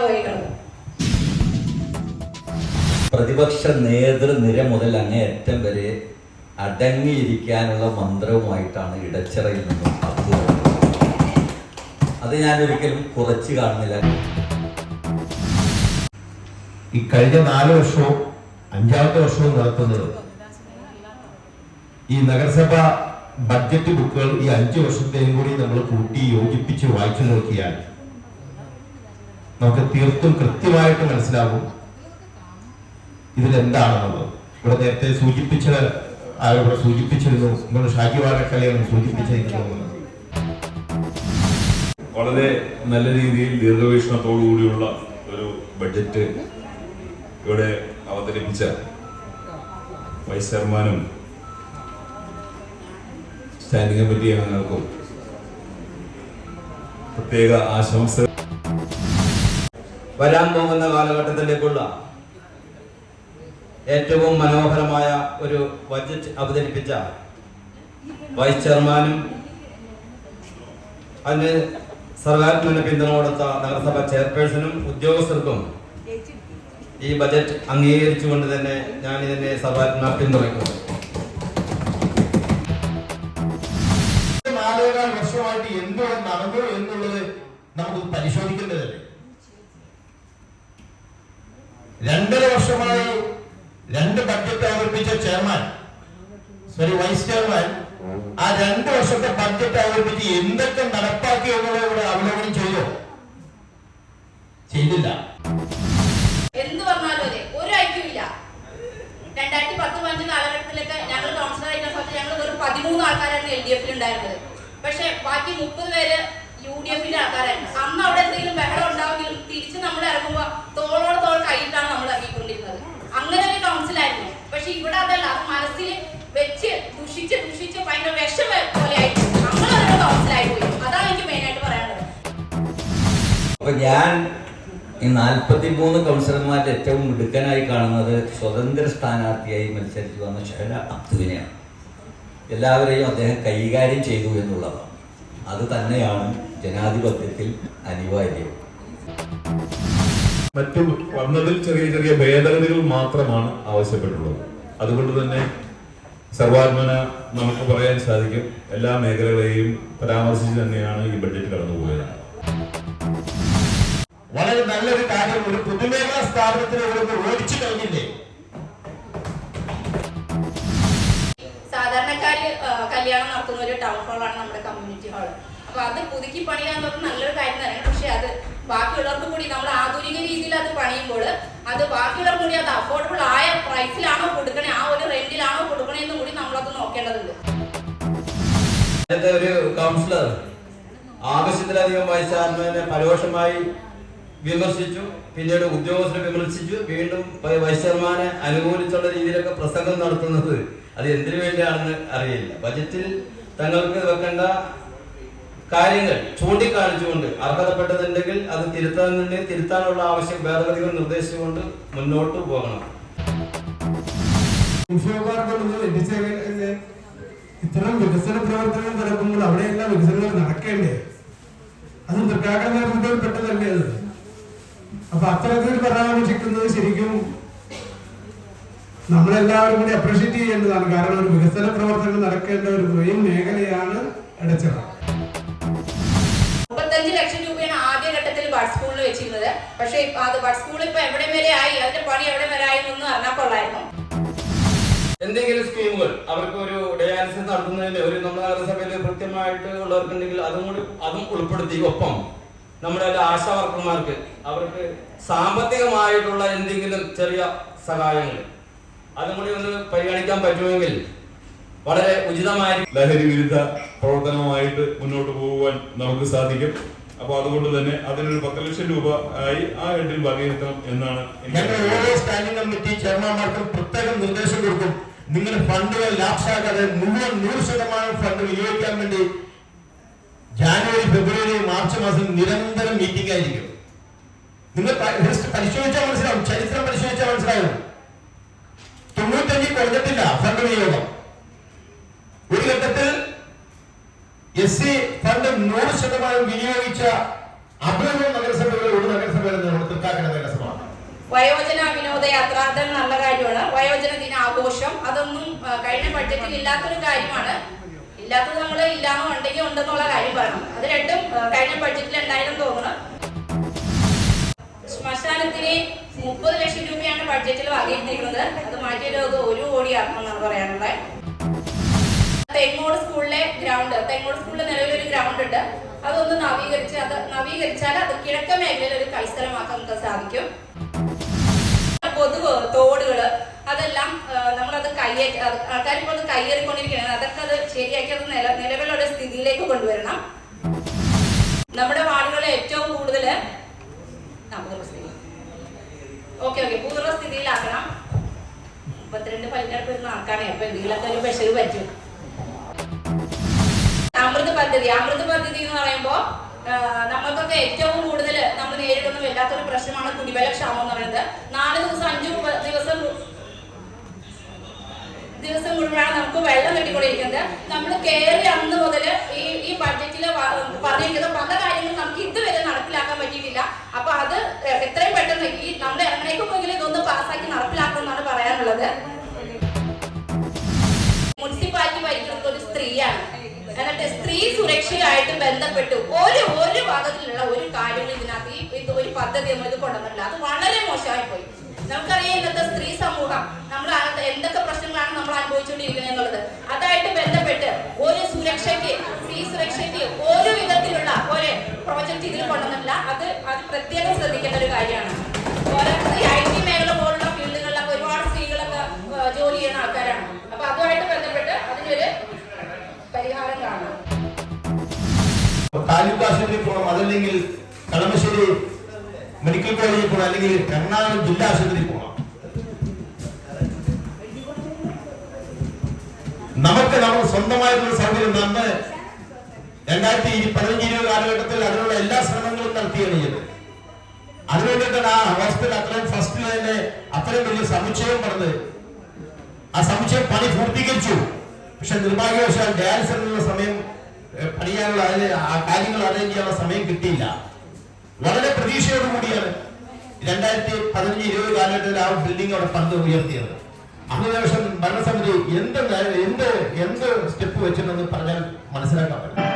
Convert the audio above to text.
പോയേക്കുന്നത് പ്രതിപക്ഷ നേതൃനിര മുതൽ അങ്ങേയറ്റം വരെ അടങ്ങിയിരിക്കാനുള്ള മന്ത്രവുമായിട്ടാണ് ഇടച്ചിറയിൽ നിന്നും അത് ഞാൻ ഒരിക്കലും കുറച്ച് കാണുന്നില്ല. ഈ കഴിഞ്ഞ നാല് വർഷവും അഞ്ചാമത്തെ വർഷവും നടത്തുന്നത് ഈ നഗരസഭ ബഡ്ജറ്റ് ബുക്കുകൾ ഈ അഞ്ച് വർഷത്തെയും കൂടി നമ്മൾ കൂട്ടി യോജിപ്പിച്ച് വായിച്ചു നോക്കിയാൽ നമുക്ക് തീർത്തും കൃത്യമായിട്ട് മനസ്സിലാകും ഇതിലെന്താണെന്നുള്ളത്. ഇവിടെ നേരത്തെ സൂചിപ്പിച്ച ആരോടെ സൂചിപ്പിച്ചിരുന്നു നിങ്ങൾ ഷാജി വാഴക്കലയാണ് സൂചിപ്പിച്ചിരിക്കുന്നത് വളരെ നല്ല രീതിയിൽ ദീർഘവീക്ഷണത്തോടു കൂടിയുള്ള ഒരു ബഡ്ജറ്റ് ഇവിടെ അവതരിപ്പിച്ച വൈസ് ചെയർമാനും സ്റ്റാൻഡിംഗ് കമ്മിറ്റി അംഗങ്ങൾക്കും പ്രത്യേക ആശംസ വരാൻ പോകുന്ന കാലഘട്ടത്തിലേക്കുള്ള ഏറ്റവും മനോഹരമായ ഒരു ബജറ്റ് അവതരിപ്പിച്ച വൈസ് ചെയർമാനും അതിന് സർവാത്മന പിന്തുണ കൊടുത്ത നഗരസഭ ചെയർപേഴ്സണും ഉദ്യോഗസ്ഥർക്കും ഈ ബജറ്റ് അംഗീകരിച്ചുകൊണ്ട് തന്നെ ഞാൻ ഇതിനെ സർവാത്മ പിന്തുണയ്ക്കുന്നു. നാലേകാൽ വർഷമായിട്ട് എന്തുകൊണ്ട് നടന്നു എന്നുള്ളത് നമുക്ക് പരിശോധിക്കേണ്ടതല്ലേ? രണ്ടര വർഷമായി രണ്ട് ബഡ്ജറ്റ് അവതരിപ്പിച്ച ചെയർമാൻ സോറി വൈസ് ചെയർമാൻ ആ രണ്ട് വർഷത്തെ ബഡ്ജറ്റ് അവതരിപ്പിച്ച് എന്തൊക്കെ നടപ്പാക്കി എന്നുള്ളത് ഇവിടെ അവലോകനം ചെയ്യോ ചെയ്തില്ല. എന്ത് പറഞ്ഞാലും അതെ. ഒരു ഐക്യമില്ല രണ്ടായിരത്തി പത്ത് പതിനഞ്ച് കാലഘട്ടത്തിലൊക്കെ ഞങ്ങൾ കൗൺസിലർ ആയിരുന്ന സമയത്ത് ഞങ്ങൾ വെറും പതിമൂന്ന് ആൾക്കാരായിരുന്നു എൽ ഡി എഫിൽ ഉണ്ടായിരുന്നത്. പക്ഷെ ബാക്കി മുപ്പത് പേര് യു ഡി എഫിന്റെ ആൾക്കാരായിരുന്നു അന്ന് അവിടെ എന്തെങ്കിലും ബഹളം ഉണ്ടാവുമെങ്കിലും തിരിച്ച് നമ്മൾ ഇറങ്ങുമ്പോൾ തോളോട് തോൾ കൈയിട്ടാണ് നമ്മൾ ഇറങ്ങിക്കൊണ്ടിരുന്നത്. അങ്ങനെ ഒരു കൗൺസിലായിരുന്നു പക്ഷെ ഇവിടെ അതല്ല അത് മനസ്സിൽ വെച്ച് ദുഷിച്ച് ദുഷിച്ച് ഭയങ്കര വിഷം പോലെയായി ഒരു കൗൺസിലായി പോയി. അതാണ് എനിക്ക് മെയിനായിട്ട് പറയാനുള്ളത്. അപ്പൊ ഞാൻ ഈ നാൽപ്പത്തി മൂന്ന് കൗൺസിലർമാരിൽ ഏറ്റവും മിടുക്കനായി കാണുന്നത് സ്വതന്ത്ര സ്ഥാനാർത്ഥിയായി മത്സരിച്ചു വന്ന ഷഹല അബ്ദുവിനെയാണ്. എല്ലാവരെയും അദ്ദേഹം കൈകാര്യം ചെയ്തു എന്നുള്ളതാണ്. അത് തന്നെയാണ് ജനാധിപത്യത്തിൽ അനിവാര്യം. മറ്റു വന്നതിൽ ചെറിയ ചെറിയ ഭേദഗതികൾ മാത്രമാണ് ആവശ്യപ്പെട്ടുള്ളത്. അതുകൊണ്ട് തന്നെ സർവാത്മന നമുക്ക് പറയാൻ സാധിക്കും എല്ലാ മേഖലകളെയും പരാമർശിച്ച് തന്നെയാണ് ഈ ബഡ്ജറ്റ് കടന്നുപോയത് വളരെ നല്ലൊരു കാര്യം ഒരു പൊതുമേഖലാ സ്ഥാപനത്തിന് ഓടിച്ചു കഴിഞ്ഞില്ലേ? സാധാരണക്കാര് കല്യാണം നടത്തുന്ന ഒരു ടൗൺ ഹാളാണ് നമ്മുടെ കമ്മ്യൂണിറ്റി ഹാൾ അപ്പൊ അത് പുതുക്കി പണിയാന്ന് പറഞ്ഞാൽ നല്ലൊരു കാര്യം തന്നെയാണ്. പക്ഷെ അത് ബാക്കിയുള്ളവർക്ക് കൂടി നമ്മൾ ആധുനിക രീതിയിൽ അത് പണിയുമ്പോൾ അത് ബാക്കിയുള്ളവർ കൂടി അത് അഫോർഡബിൾ ആയ പ്രൈസിലാണോ കൊടുക്കണേ ആ ഒരു റെന്റിലാണോ കൊടുക്കണേ എന്ന് കൂടി നമ്മളത് നോക്കേണ്ടതുണ്ട്. ഒരു കൗൺസിലർ ആവശ്യത്തിലധികം വൈസ് ചെയർമാനെ പരോക്ഷമായി വിമർശിച്ചു പിന്നീട് ഉദ്യോഗസ്ഥരെ വിമർശിച്ചു വീണ്ടും വൈസ് ചെയർമാനെ അനുകൂലിച്ചുള്ള രീതിയിലൊക്കെ പ്രസംഗം നടത്തുന്നത് അത് എന്തിനു വേണ്ടിയാണെന്ന് അറിയില്ല. ബജറ്റിൽ തങ്ങൾക്ക് വെക്കേണ്ട കാര്യങ്ങൾ ചൂണ്ടിക്കാണിച്ചുകൊണ്ട് അർഹതപ്പെട്ടതുണ്ടെങ്കിൽ അത് തിരുത്താനുണ്ടെങ്കിൽ തിരുത്താനുള്ള ആവശ്യം ഭേദഗതികൾ നിർദ്ദേശിച്ചുകൊണ്ട് മുന്നോട്ട് പോകണം. ഇത്തരം വികസന പ്രവർത്തനങ്ങൾ നടക്കുമ്പോൾ അവിടെയെല്ലാം വികസനങ്ങൾ നടക്കേണ്ടേ? അത് നേതൃത്വത്തിൽ പെട്ടതല്ലേ അത്? അപ്പൊ അത്തരത്തിൽ പരാമർശിക്കുന്നത് ശരിക്കും നമ്മളെല്ലാവരും കൂടി അപ്രീഷിയേറ്റ് ചെയ്യേണ്ടതാണ്. കാരണം ഒരു വികസന പ്രവർത്തനങ്ങൾ നടക്കേണ്ട ഒരു മെയിൻ മേഖലയാണ് ഇടച്ചിറ മുപ്പത്തഞ്ച് ലക്ഷം രൂപയാണ് ആദ്യ ഘട്ടത്തിൽ ബഡ് സ്കൂളിൽ വെച്ചിരുന്നത്. പക്ഷെ ഇപ്പൊ അത് ബഡ് സ്കൂൾ ഇപ്പൊ എവിടെ വരെ ആയി? അതിന്റെ പണി എവിടെ വരെ ആയി എന്നൊന്നും അറിഞ്ഞാൽ കൊള്ളായിരുന്നു. എന്തെങ്കിലും സ്കീമുകൾ അവർക്ക് ഒരു ഡയാലിസിസ് നടത്തുന്നതിൽ ഒരു നമ്മുടെ നഗരസഭയിൽ കൃത്യമായിട്ട് ഉള്ളവർക്കുണ്ടെങ്കിൽ അതും കൂടി അതും ഉൾപ്പെടുത്തി. ഒപ്പം നമ്മുടെ ആശാ വർക്കർമാർക്ക് അവർക്ക് സാമ്പത്തികമായിട്ടുള്ള എന്തെങ്കിലും ചെറിയ സഹായങ്ങൾ. അതും കൂടി ഒന്ന് പരിഗണിക്കാൻ പറ്റുമെങ്കിൽ വളരെ ഉചിതമായ ലഹരി വിരുദ്ധ പ്രവർത്തനമായിട്ട് മുന്നോട്ട് പോകുവാൻ നമുക്ക് സാധിക്കും. അപ്പൊ അതുകൊണ്ട് തന്നെ അതിനൊരു പത്ത് ലക്ഷം രൂപ ആയി ആ എഡിൽ വകയിരുത്തണം എന്നാണ് ഞങ്ങൾ ഓരോ സ്റ്റാൻഡിംഗ് കമ്മിറ്റി ചെയർമാൻമാർക്കും പ്രത്യേകം നിർദ്ദേശം കൊടുക്കും. നിങ്ങൾ ഫണ്ടുകൾ ലാപ്സാക്കാതെ മുഴുവൻ നൂറ് ശതമാനം ഫണ്ട് വിനിയോഗിക്കാൻ വേണ്ടി ജാനുവരി ഫെബ്രുവരി മാർച്ച് മാസം നിരന്തരം മീറ്റിംഗ് ആയിരിക്കും. നിങ്ങൾ ലിസ്റ്റ് പരിശോധിച്ചാൽ മനസ്സിലാവും. ചരിത്രം പരിശോധിച്ചാൽ മനസ്സിലാവും. എസ് തന്റെ നൂറ് ശതമാനം വിനിയോഗിച്ച അപൂർവ നഗരസഭകളിൽ ഒരു നഗരസഭ നഗരസഭയിൽ നമ്മൾ തൃക്കാക്കര നഗരസഭ വയോജന വിനോദയാത്ര അത് നല്ല കാര്യമാണ്. വയോജന ദിന ആഘോഷം അതൊന്നും കഴിഞ്ഞ ബഡ്ജറ്റിൽ ഇല്ലാത്തൊരു കാര്യമാണ്. ഇല്ലാത്തത് നമ്മൾ ഇല്ലാന്ന് ഉണ്ടെങ്കിൽ ഉണ്ടെന്നുള്ള കാര്യം പറഞ്ഞു അത് രണ്ടും കഴിഞ്ഞ ബഡ്ജറ്റിൽ ഉണ്ടായിരുന്നു തോന്നുന്നു. ശ്മശാനത്തിന് മുപ്പത് ലക്ഷം രൂപയാണ് ബഡ്ജറ്റിൽ വാങ്ങിയിരുന്നത് അത് മാറ്റിയിട്ട് അത് ഒരു കോടിയാക്കണം എന്നാണ് പറയാനുള്ളത്. നിലവിലൊരു അതൊന്ന് നവീകരിച്ച് അത് നവീകരിച്ചാൽ അത് കിഴക്കൻ മേഖലയിൽ ഒരു കളിസ്ഥലമാക്കാൻ നമുക്ക് സാധിക്കും കൊതുക് തോടുകൾ അതെല്ലാം നമ്മളത് കയ്യേറ്റ ആൾക്കാർ ഇപ്പോൾ അത് കയ്യേറിക്കൊണ്ടിരിക്കുകയാണ്. അതൊക്കെ അത് ശരിയാക്കി അത് നില നിലവിലുള്ള സ്ഥിതിയിലേക്ക് കൊണ്ടുവരണം. നമ്മുടെ വാർഡുകളിൽ ഏറ്റവും കൂടുതൽ ഓക്കെ ഓക്കെ പൂർവ സ്ഥിതിയിലാക്കണം. മുപ്പത്തിരണ്ട് പതിനെട്ട് വരുന്ന ആൾക്കാണെ അപ്പൊ എന്തെങ്കിലുമൊക്കെ ഒരു ബഷീർ പറ്റും. അമൃത് പദ്ധതി. അമൃത് പദ്ധതി എന്ന് പറയുമ്പോൾ നമ്മൾക്കൊക്കെ ഏറ്റവും കൂടുതൽ നമ്മൾ നേരിടുന്ന വല്ലാത്തൊരു പ്രശ്നമാണ് കുടിവെള്ള ക്ഷാമം എന്ന് പറയുന്നത്. നാല് ദിവസം അഞ്ചു ദിവസം ദിവസം മുഴുവനാണ് നമുക്ക് വെള്ളം കിട്ടിക്കൊണ്ടിരിക്കുന്നത്. നമ്മൾ കയറി അന്ന് മുതൽ ഈ ഈ ബഡ്ജറ്റിൽ പറഞ്ഞിരിക്കുന്ന പല കാര്യങ്ങളും നമുക്ക് ഇതുവരെ നടപ്പിലാക്കാൻ പറ്റിയിട്ടില്ല. അപ്പൊ അത് എത്രയും പെട്ടെന്ന് ഈ നമ്മൾ എങ്ങനെയൊക്കെ പോയെങ്കിലും ഇതൊന്ന് പാസ്സാക്കി നടപ്പിലാക്കുമെന്നാണ് പറയാനുള്ളത്. സ്ത്രീ സുരക്ഷയായിട്ട് ബന്ധപ്പെട്ട്. ഒരു ഒരു ഭാഗത്തിലുള്ള ഒരു കാര്യങ്ങൾ ഇതിനകത്ത് ഈ ഇത് ഒരു പദ്ധതി നമ്മൾ ഇത് കൊണ്ടുവന്നിട്ടില്ല. അത് വളരെ മോശമായി പോയി നമുക്കറിയാം ഇന്നത്തെ സ്ത്രീ സമൂഹം നമ്മൾ എന്തൊക്കെ പ്രശ്നങ്ങളാണ് നമ്മൾ അനുഭവിച്ചുകൊണ്ടിരിക്കുന്നത് എന്നുള്ളത്. അതായിട്ട് ബന്ധപ്പെട്ട് ഒരു സുരക്ഷയ്ക്ക് സ്ത്രീ സുരക്ഷയ്ക്ക് ഒരു വിധത്തിലുള്ള ഒരു പ്രോജക്റ്റ് ഇതിൽ കൊണ്ടുവന്നിട്ടില്ല. അത് അത് പ്രത്യേകം ശ്രദ്ധിക്കേണ്ട ഒരു കാര്യമാണ്. പോകണം അതല്ലെങ്കിൽ കളമശ്ശേരി മെഡിക്കൽ കോളേജിൽ പോകണം അല്ലെങ്കിൽ എറണാകുളം ജില്ലാ ആശുപത്രിയിൽ പോകണം നമുക്ക് നമ്മൾ സ്വന്തമായിട്ടുള്ള സൗകര്യം നമ്മൾ രണ്ടായിരത്തി പതിനഞ്ച് ഇരുപത് കാലഘട്ടത്തിൽ അതിനുള്ള എല്ലാ ശ്രമങ്ങളും നടത്തിയാണ് ചെയ്തത്. അതിനുവേണ്ടിയിട്ടാണ് ആ ഹോസ്പിറ്റൽ അത്രയും ഫസ്റ്റിൽ തന്നെ അത്രയും വലിയ സമുച്ചയം പറഞ്ഞത് ആ സമുച്ചയം പണി പൂർത്തീകരിച്ചു. പക്ഷെ നിർഭാഗ്യവശാൽ ഡയാലിസിനുള്ള സമയം പണിയാനുള്ള അതിന് ആ കാര്യങ്ങൾ അറേഞ്ച് ചെയ്യാനുള്ള സമയം കിട്ടിയില്ല. വളരെ പ്രതീക്ഷയോട് കൂടിയാണ് രണ്ടായിരത്തി പതിനഞ്ച് ഇരുപത് കാലഘട്ടത്തിൽ ആ ബിൽഡിംഗ് അവിടെ പന്ത് ഉയർത്തിയത്. അതിനുശേഷം ഭരണസമിതി എന്ത് എന്ത് എന്ത് സ്റ്റെപ്പ് വെച്ചിട്ടുണ്ടെന്ന് പറഞ്ഞാൽ മനസ്സിലാക്കാൻ പറ്റും.